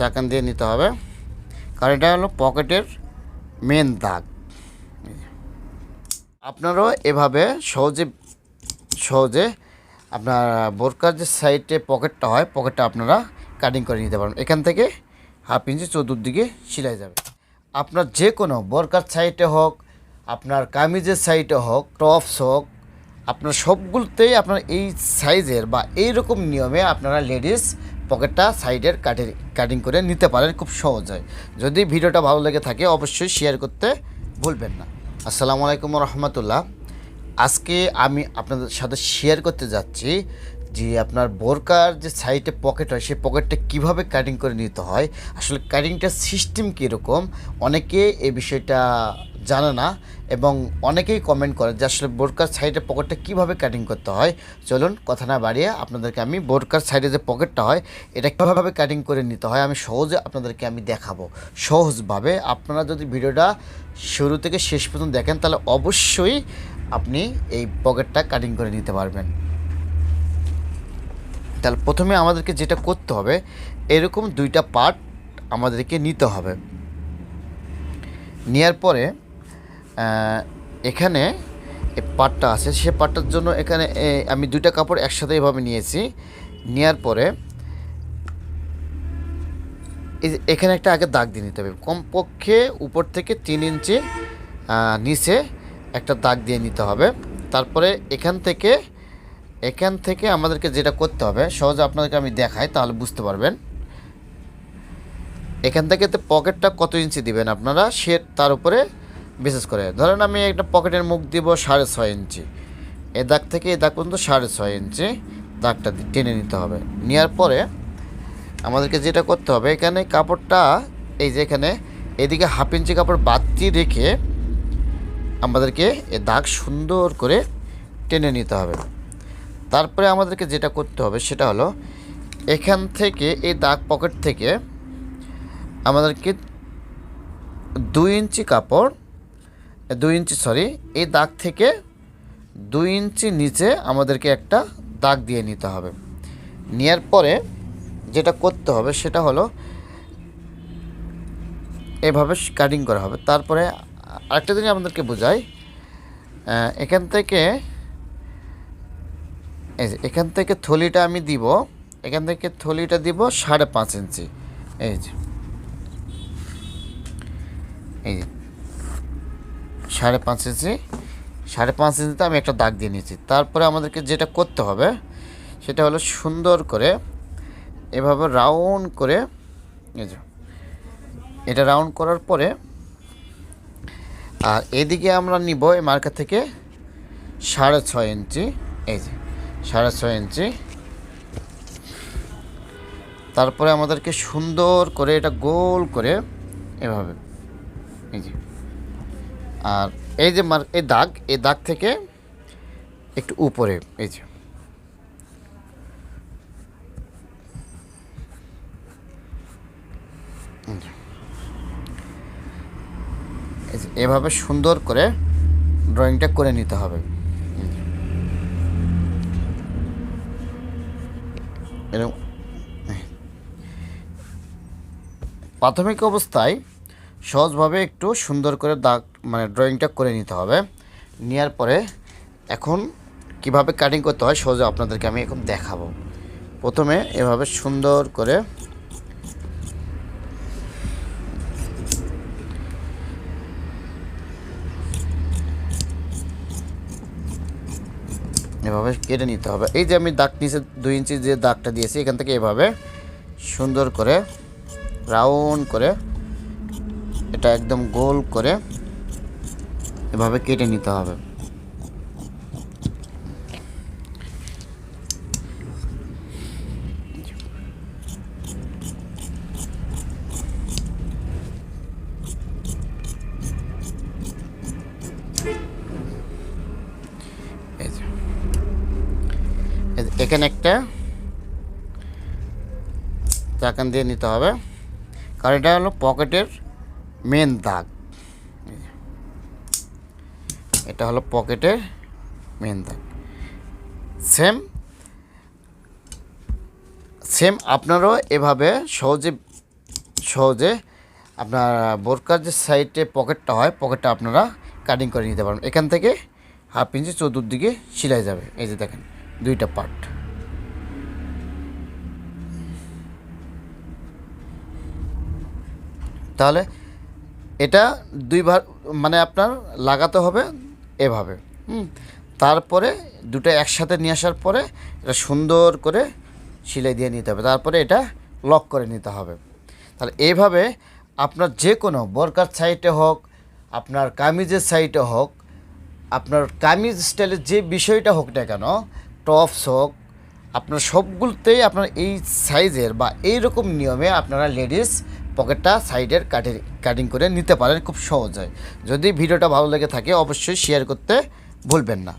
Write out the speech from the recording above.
চাকান দিয়ে নিতে হবে। কারণ এটা হলো পকেটের মেন দাগ। আপনারাও এভাবে সহজে সহজে আপনার বোরকার যে সাইডে পকেটটা হয়, পকেটটা আপনারা কাটিং করে নিতে পারবেন এখান থেকে হাফ ইঞ্চি চতুর্দিকে সিলাই যাবে। আপনার যে কোনো বোরকার সাইডে হোক, আপনার কামিজের সাইডে হোক, টপস হোক, আপনার সবগুলোতেই আপনার এই সাইজের বা এই রকম নিয়মে আপনারা লেডিস পকেটটা সাইডের কাটিং কাটিং করে নিতে পারেন, খুব সহজ হয়। যদি ভিডিওটা ভালো লেগে থাকে, অবশ্যই শেয়ার করতে ভুলবেন না। আসসালামু আলাইকুম রহমতুল্লাহ। আজকে আমি আপনাদের সাথে শেয়ার করতে যাচ্ছি যে আপনার বোরকার যে সাইডে পকেট হয়, সেই পকেটটা কীভাবে কাটিং করে নিতে হয়, আসলে কাটিংটার সিস্টেম কীরকম অনেকে এই বিষয়টা জানে না এবং অনেকেই কমেন্ট করে যে আসলে বোরকার সাইডে পকেটটা কীভাবে কাটিং করতে হয়। চলুন, কথা না বাড়িয়ে আপনাদেরকে আমি বোরকার সাইডে যে পকেটটা হয়, এটা কীভাবে কাটিং করে নিতে হয়, আমি সহজে আপনাদেরকে আমি দেখাবো। সহজভাবে আপনারা যদি ভিডিওটা শুরু থেকে শেষ পর্যন্ত দেখেন, তাহলে অবশ্যই আপনি এই পকেটটা কাটিং করে নিতে পারবেন। তাহলে প্রথমে আমাদেরকে যেটা করতে হবে, এরকম দুইটা পার্ট আমাদেরকে নিতে হবে। নেওয়ার পরে এখানে এই পার্টটা আছে, সে পার্টটার জন্য এখানে আমি দুইটা কাপড় একসাথে এভাবে নিয়েছি। নেওয়ার পরে এখানে একটা আগে দাগ দিয়ে নিতে হবে। কমপক্ষে উপর থেকে তিন ইঞ্চি নিচে একটা দাগ দিয়ে নিতে হবে। তারপরে এখান থেকে এখান থেকে আমাদেরকে যেটা করতে হবে, সহজে আপনাদেরকে আমি দেখাই, তাহলে বুঝতে পারবেন। এখান থেকে তো পকেটটা কত ইঞ্চি দিবেন আপনারা, সে তার উপরে বিশেষ করে। ধরেন আমি একটা পকেটের মুখ দিব সাড়ে ছয় ইঞ্চি। এ দাগ থেকে এ দাগ পর্যন্ত সাড়ে ছয় ইঞ্চি দাগটা টেনে নিতে হবে। নেওয়ার পরে আমাদেরকে যেটা করতে হবে, এখানে কাপড়টা, এই যে এখানে, এদিকে হাফ ইঞ্চি কাপড় বাতি রেখে আমাদেরকে এ দাগ সুন্দর করে টেনে নিতে হবে। তারপরে আমাদেরকে যেটা করতে হবে সেটা হলো এখান থেকে, এই দাগ পকেট থেকে আমাদেরকে দুই ইঞ্চি কাপড়, দুই ইঞ্চি সরি এই দাগ থেকে দুই ইঞ্চি নিচে আমাদেরকে একটা দাগ দিয়ে নিতে হবে। নেওয়ার পরে যেটা করতে হবে সেটা হলো এভাবে কাটিং করা হবে। তারপরে আরেকটা জিনিস আমাদেরকে বোঝাই এখান থেকে এই যে, এখান থেকে থলিটা আমি দিব, এখান থেকে থলিটা দিব সাড়ে পাঁচ ইঞ্চি। এই যে এই যে, সাড়ে পাঁচ ইঞ্চি, সাড়ে পাঁচ ইঞ্চিতে আমি একটা দাগ দিয়ে নিয়েছি। তারপরে আমাদেরকে যেটা করতে হবে, সেটা হলো সুন্দর করে এভাবে রাউন্ড করে, এই যে, এটা রাউন্ড করার পরে, আর এদিকে আমরা নিব এই মার্কা থেকে সাড়ে ছয় ইঞ্চি, এই যে। সাড়ে ছয় ইঞ্চি। তারপরে আমাদেরকে সুন্দর করে এটা গোল করে এভাবে, এই যে। আর এই যে মার এই দাগ এই দাগ থেকে একটু উপরে, এই যে। এভাবে সুন্দর করে ড্রয়িংটা করে নিতে হবে। এরকম প্রাথমিক অবস্থায় সহজভাবে একটু সুন্দর করে দাগ মানে ড্রয়িংটা করে নিতে হবে। নেওয়ার পরে এখন কীভাবে কাটিং করতে হয় সহজে আপনাদেরকে আমি এখন দেখাবো। প্রথমে এভাবে সুন্দর করে এভাবে কেটে নিতে হবে। এই যে আমি দাগ নিচে দুই ইঞ্চি যে দাগটা দিয়েছি, এখান থেকে এভাবে সুন্দর করে রাউন্ড করে এটা একদম গোল করে এভাবে কেটে নিতে হবে। যে। এখানে একটা চাকান দিয়ে নিতে হবে। কারণ এটা হলো পকেটের মেন দাগ। এটা হলো পকেটের মেন দাগ। সেম সেম আপনারও এভাবে সহজে সহজে আপনার বোরকার যে সাইডে পকেটটা হয়, পকেটটা আপনারা কাটিং করে নিতে পারবেন। এখান থেকে হাফ ইঞ্চি চতুর্দিকে সিলাই যাবে। এই যে দেখেন। দুইটা পার্ট। তাহলে এটা দুই ভাগ মানে আপনার লাগাতে হবে এভাবে। হুম? তারপরে দুটো একসাথে নিয়ে আসার পরে এটা সুন্দর করে সেলাই দিয়ে নিতে হবে। তারপরে এটা লক করে নিতে হবে। তাহলে এইভাবে আপনার যে কোনো বরকার সাইডে হোক, আপনার কামিজের সাইডে হোক, আপনার কামিজ স্টাইলের যে বিষয়টা হোক না কেন টপস হোক, আপনার সবগুলোতেই আপনার এই সাইজের বা এই রকম নিয়মে আপনারা লেডিস পকেটটা সাইডের কাটিং কাটিং করে নিতে পারেন, খুব সহজ হয়। যদি ভিডিওটা ভালো লেগে থাকে, অবশ্যই শেয়ার করতে ভুলবেন না।